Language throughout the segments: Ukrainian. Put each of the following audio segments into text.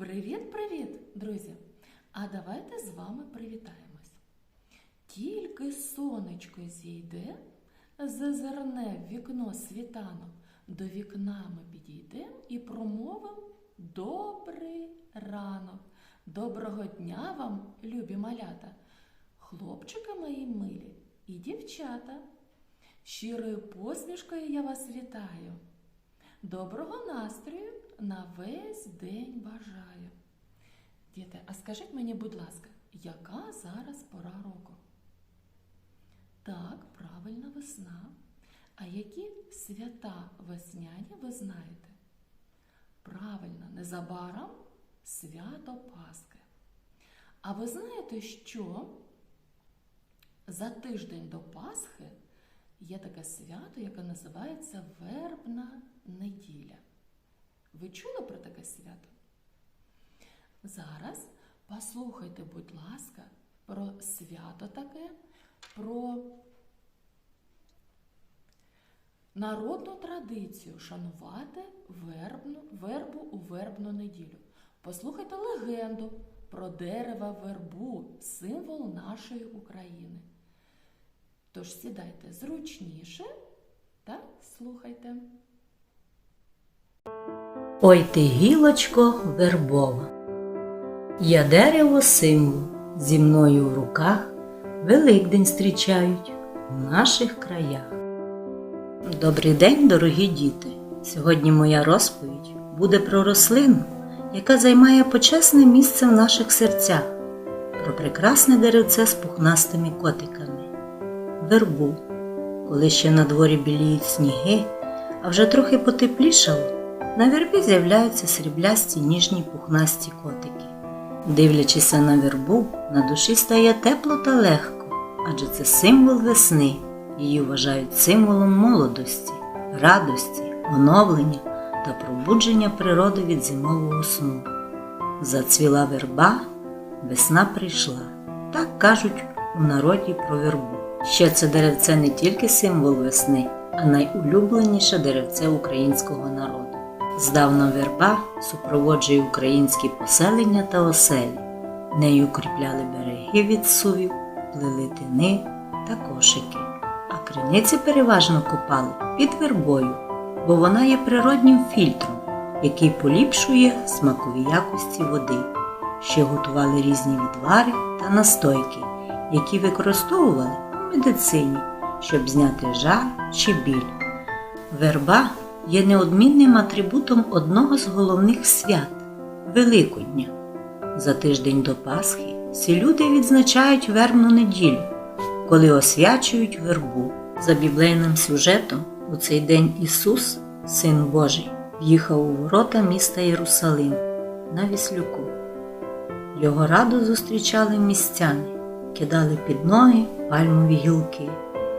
Привіт-привіт, друзі! А давайте з вами привітаємось. Тільки сонечко зійде, зазирне в вікно світанок, до вікна ми підійдемо і промовимо добрий ранок. Доброго дня вам, любі малята, хлопчики мої милі і дівчата. Щирою посмішкою я вас вітаю. Доброго настрою на весь день бажаю. Діти, а скажіть мені, будь ласка, яка зараз пора року? Так, правильно, весна. А які свята весняні ви знаєте? Правильно, незабаром свято Пасхи. А ви знаєте, що за тиждень до Пасхи є таке свято, яке називається Вербна неділя. Ви чули про таке свято? Зараз послухайте, будь ласка, про свято таке, про народну традицію шанувати вербну, вербу у вербну неділю. Послухайте легенду про дерева вербу, символ нашої України. Тож сідайте зручніше та слухайте. Ой ти гілочко вербова. Я дерево символ, зі мною в руках Великдень зустрічають в наших краях. Добрий день, дорогі діти! Сьогодні моя розповідь буде про рослину, яка займає почесне місце в наших серцях, про прекрасне деревце з пухнастими котиками, вербу, коли ще на дворі біліють сніги, а вже трохи потеплішало. На вербі з'являються сріблясті ніжні пухнасті котики. Дивлячися на вербу, на душі стає тепло та легко, адже це символ весни. Її вважають символом молодості, радості, оновлення та пробудження природи від зимового сну. Зацвіла верба, весна прийшла. Так кажуть у народі про вербу. Ще це деревце не тільки символ весни, а найулюбленіше деревце українського народу. Здавна верба супроводжує українські поселення та оселі. Нею укріпляли береги від сувів, плели тини та кошики. А криниці переважно копали під вербою, бо вона є природнім фільтром, який поліпшує смакові якості води. Ще готували різні відвари та настойки, які використовували у медицині, щоб зняти жар чи біль. Верба є неодмінним атрибутом одного з головних свят Великодня. За тиждень до Пасхи всі люди відзначають вербну неділю, коли освячують вербу. За біблейним сюжетом у цей день Ісус, Син Божий, в'їхав у ворота міста Єрусалим на Віслюку. Його радо зустрічали містяни, кидали під ноги пальмові гілки,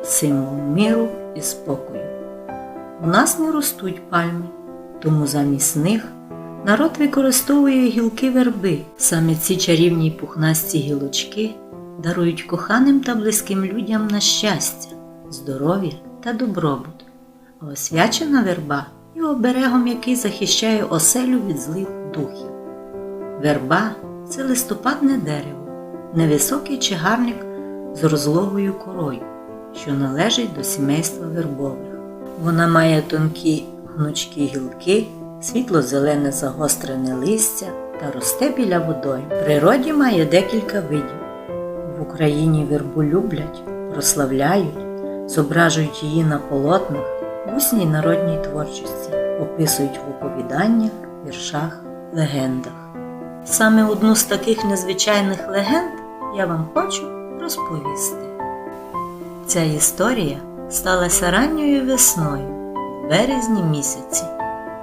символ миру і спокою. У нас не ростуть пальми, тому замість них народ використовує гілки верби. Саме ці чарівні пухнасті гілочки дарують коханим та близьким людям на щастя, здоров'я та добробут. А освячена верба і оберегом, який захищає оселю від злих духів. Верба це листопадне дерево, невисокий чагарник з розлогою корою, що належить до сімейства вербових. Вона має тонкі гнучкі гілки, світло-зелене загострене листя та росте біля водою. В природі має декілька видів. В Україні вербу люблять, прославляють, зображують її на полотнах, в усній народній творчості, описують в оповіданнях, віршах, легендах. Саме одну з таких незвичайних легенд я вам хочу розповісти. Ця історія сталася ранньою весною, в березні місяці.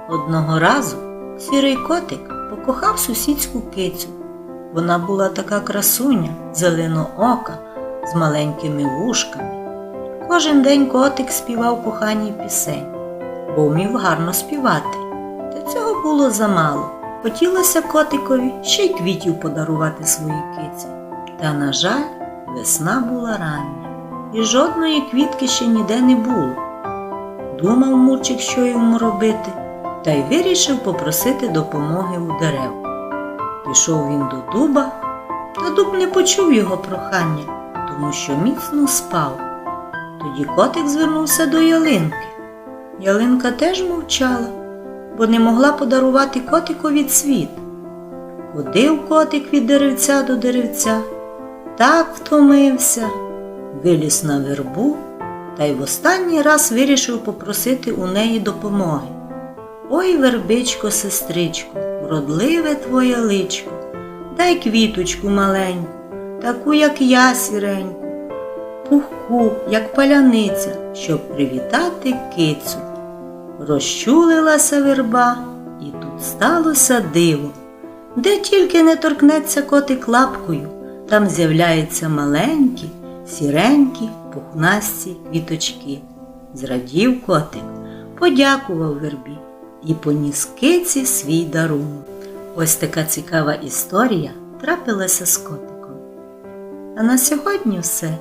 Одного разу сірий котик покохав сусідську кицю. Вона була така красуня, зеленоока, з маленькими вушками. Кожен день котик співав коханій пісень, бо вмів гарно співати. Та цього було замало. Хотілося котикові ще й квітів подарувати своїй киці. Та, на жаль, весна була рання, і жодної квітки ще ніде не було. Думав мурчик, що йому робити, та й вирішив попросити допомоги у дерев. Пішов він до дуба, та дуб не почув його прохання, тому що міцно спав. Тоді котик звернувся до ялинки. Ялинка теж мовчала, бо не могла подарувати котикові цвіт. Ходив котик від деревця до деревця, так втомився, виліз на вербу та й в останній раз вирішив попросити у неї допомоги. Ой, вербичко, сестричко, вродливе твоє личко, дай квіточку маленьку, таку, як я сіреньку, пухку, як паляниця, щоб привітати кицю. Розчулилася верба, і тут сталося диво. Де тільки не торкнеться котик лапкою, там з'являються маленькі, сіренькі, пухнасті квіточки. Зрадів котик, подякував вербі і поніс киці свій дарунок. Ось така цікава історія трапилася з котиком. А на сьогодні все.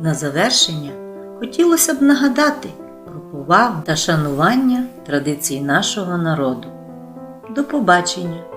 На завершення хотілося б нагадати про повагу та шанування традицій нашого народу. До побачення!